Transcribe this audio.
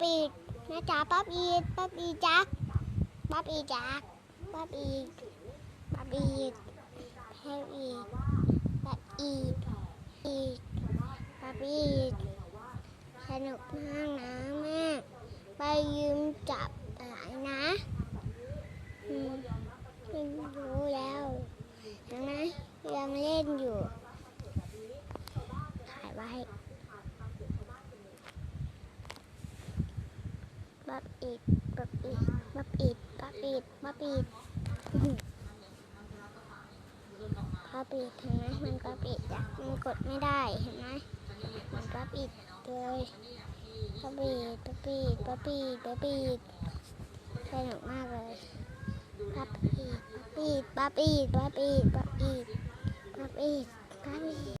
ปั๊บปั๊บปั๊บอีกแม่จ๋าปั๊บอีกปั๊บอีกจักปั๊บอีกจักปั๊บอีกปั๊บอีกแพ้อีกปั๊บอีกอีกปั๊บอีกสนุกมากนะแม่ไปยืมจับหลายนะอืมไม่รู้แล้วเห็นไหมยังเล่นอยู่ถ่ายไว้ บับอีดบับอีดบับอีดบับอีดบับอีดบับอีดเห็นไหมมันบับอีดอะมันกดไม่ได้เห็นไหมมันบับอีดเลยบับอีดบับอีดบับอีดบับอีดสนุกมากเลยบับอีดบับอีดบับอีดบับอีดบับอีดบับอีดบับอีด